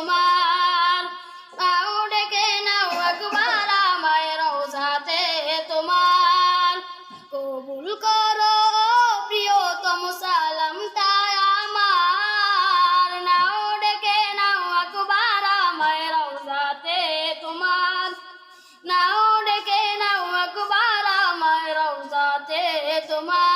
তোমার। নাও ডেকে নাও একবার আমায় রোজাতে তোমার। কবুল করো প্রিয়তম সালামটা আমার। নাও ডেকে নাও একবার আমায় রোজাতে তোমার। নাও ডেকে নাও একবার আমায় রোজাতে তোমার।